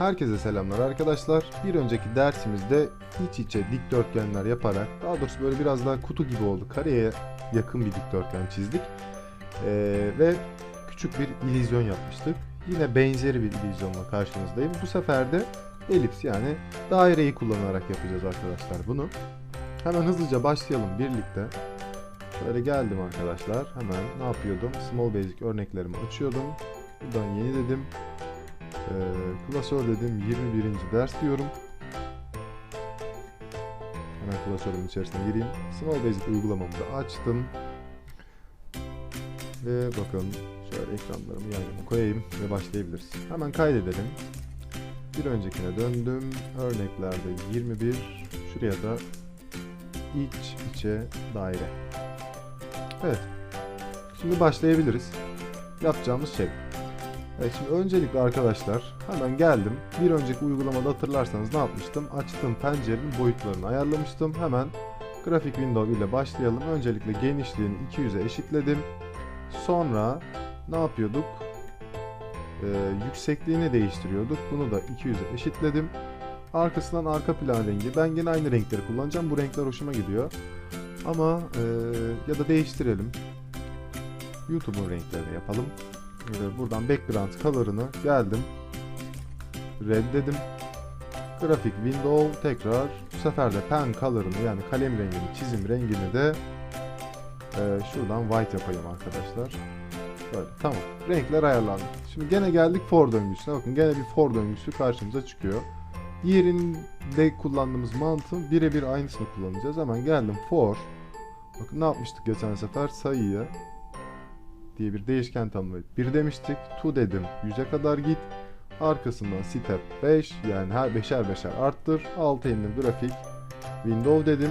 Herkese selamlar arkadaşlar. Bir önceki dersimizde iç içe dikdörtgenler yaparak, daha doğrusu böyle biraz daha kutu gibi oldu. Kareye yakın bir dikdörtgen çizdik. Ee, ve küçük bir illüzyon yapmıştık. Yine benzeri bir illüzyonla karşınızdayım. Bu sefer de elips yani daireyi kullanarak yapacağız arkadaşlar bunu. Hemen hızlıca başlayalım birlikte. Şöyle geldim arkadaşlar. Hemen ne yapıyordum? Small Basic örneklerimi açıyordum. Buradan yeni dedim. Ee, klasör dedim 21. ders diyorum. Hemen klasörün içerisine gireyim. Small Basic uygulamamı da açtım. Ve bakın şöyle ekranlarımı yan koyayım ve başlayabiliriz. Hemen kaydedelim. Bir öncekine döndüm. Örneklerde 21. Şuraya da iç içe daire. Evet. Şimdi başlayabiliriz. Yapacağımız şey. Evet şimdi öncelikle arkadaşlar hemen geldim. Bir önceki uygulamada hatırlarsanız ne yapmıştım? Açtım pencerenin boyutlarını ayarlamıştım. Hemen grafik window ile başlayalım. Öncelikle genişliğini 200'e eşitledim. Sonra ne yapıyorduk? Ee, yüksekliğini değiştiriyorduk. Bunu da 200'e eşitledim. Arkasından arka plan rengi. Ben yine aynı renkleri kullanacağım. Bu renkler hoşuma gidiyor. Ama e, ya da değiştirelim. YouTube'un renklerini yapalım. Ee, buradan background color'ını geldim. Red dedim. Grafik window tekrar bu sefer de pen color'ını yani kalem rengini, çizim rengini de e, şuradan white yapayım arkadaşlar. Böyle tamam. Renkler ayarlandı. Şimdi gene geldik for döngüsüne. Bakın gene bir for döngüsü karşımıza çıkıyor. Diğerinde kullandığımız mantığın birebir aynısını kullanacağız. Hemen geldim for. Bakın ne yapmıştık geçen sefer? Sayıyı diye bir değişken tanımlayıp 1 demiştik. To dedim 100'e kadar git. Arkasından step 5 yani her beşer beşer arttır. Alt indim grafik window dedim.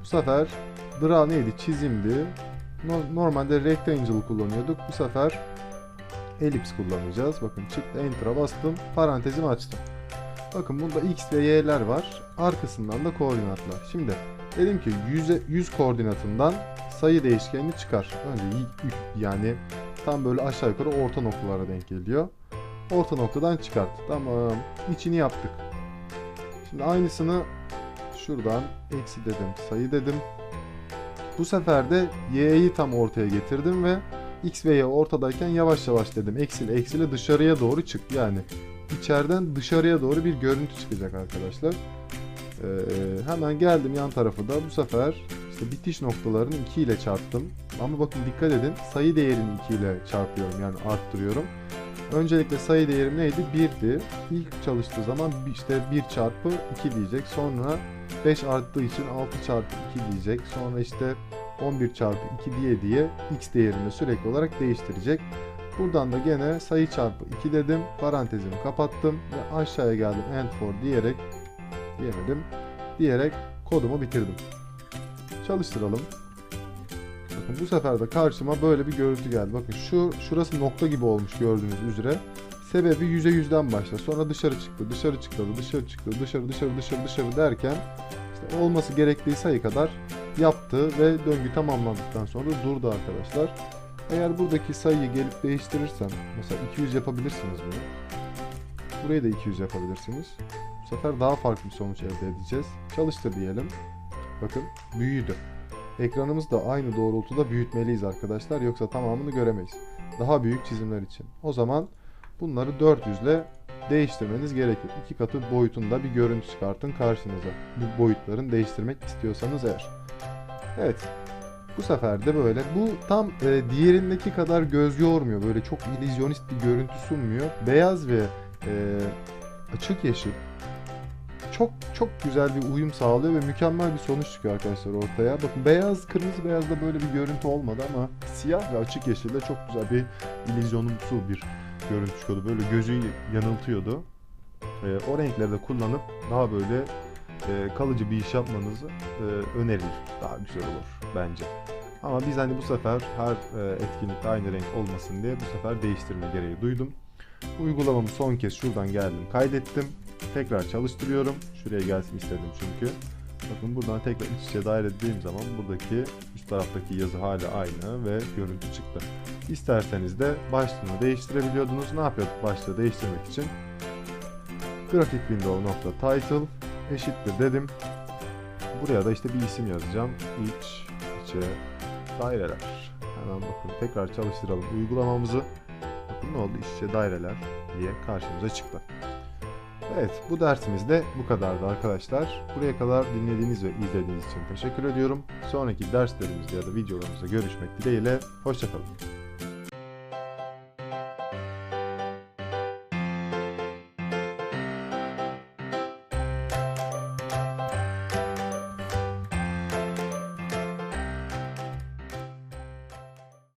Bu sefer draw neydi? Çizimdi. No- Normalde rectangle kullanıyorduk. Bu sefer elips kullanacağız. Bakın çıktı enter'a bastım. Parantezimi açtım. Bakın bunda x ve y'ler var. Arkasından da koordinatlar. Şimdi dedim ki 100, 100 koordinatından sayı değişkenini çıkar. Önce yani tam böyle aşağı yukarı orta noktalara denk geliyor. Orta noktadan çıkart. Tamam. İçini yaptık. Şimdi aynısını şuradan eksi dedim, sayı dedim. Bu sefer de y'yi tam ortaya getirdim ve x ve y ortadayken yavaş yavaş dedim. Eksili eksili dışarıya doğru çık. Yani içeriden dışarıya doğru bir görüntü çıkacak arkadaşlar. Ee, hemen geldim yan tarafı da bu sefer işte bitiş noktalarını 2 ile çarptım. Ama bakın dikkat edin sayı değerini 2 ile çarpıyorum yani arttırıyorum. Öncelikle sayı değerim neydi? 1'di. İlk çalıştığı zaman işte 1 çarpı 2 diyecek. Sonra 5 arttığı için 6 çarpı 2 diyecek. Sonra işte 11 çarpı 2 diye diye x değerini sürekli olarak değiştirecek. Buradan da gene sayı çarpı 2 dedim. Parantezimi kapattım ve aşağıya geldim end for diyerek diyemedim. Diyerek kodumu bitirdim. Çalıştıralım. Bakın bu sefer de karşıma böyle bir görüntü geldi. Bakın şu şurası nokta gibi olmuş gördüğünüz üzere. Sebebi yüze yüzden başla. Sonra dışarı çıktı, dışarı çıktı, dışarı çıktı, dışarı dışarı dışarı dışarı derken işte olması gerektiği sayı kadar yaptı ve döngü tamamlandıktan sonra durdu arkadaşlar. Eğer buradaki sayıyı gelip değiştirirsem mesela 200 yapabilirsiniz bunu. Burayı da 200 yapabilirsiniz. Bu sefer daha farklı bir sonuç elde edeceğiz. Çalıştır diyelim. Bakın büyüdü. Ekranımız da aynı doğrultuda büyütmeliyiz arkadaşlar. Yoksa tamamını göremeyiz. Daha büyük çizimler için. O zaman bunları 400 ile değiştirmeniz gerekir. İki katı boyutunda bir görüntü çıkartın karşınıza. Bu boyutların değiştirmek istiyorsanız eğer. Evet. Bu sefer de böyle. Bu tam e, diğerindeki kadar göz yormuyor. Böyle çok illüzyonist bir görüntü sunmuyor. Beyaz ve e, açık yeşil çok çok güzel bir uyum sağlıyor ve mükemmel bir sonuç çıkıyor arkadaşlar ortaya. Bakın beyaz, kırmızı beyazda böyle bir görüntü olmadı ama siyah ve açık yeşilde çok güzel bir illüzyonumsu bir görüntü çıkıyordu. Böyle gözü yanıltıyordu. Ee, o renkleri de kullanıp daha böyle e, kalıcı bir iş yapmanızı e, önerilir. Daha güzel olur bence. Ama biz hani bu sefer her e, etkinlikte aynı renk olmasın diye bu sefer değiştirme gereği duydum. Uygulamamı son kez şuradan geldim kaydettim. Tekrar çalıştırıyorum. Şuraya gelsin istedim çünkü. Bakın buradan tekrar iç içe daire dediğim zaman buradaki üst taraftaki yazı hala aynı ve görüntü çıktı. İsterseniz de başlığını değiştirebiliyordunuz. Ne yapıyorduk başlığı değiştirmek için? graphic window nokta title eşittir dedim. Buraya da işte bir isim yazacağım. İç, içe, daireler. Hemen bakın tekrar çalıştıralım uygulamamızı. Bakın ne oldu içe daireler diye karşımıza çıktı. Evet bu dersimiz de bu kadardı arkadaşlar. Buraya kadar dinlediğiniz ve izlediğiniz için teşekkür ediyorum. Sonraki derslerimizde ya da videolarımızda görüşmek dileğiyle. Hoşçakalın.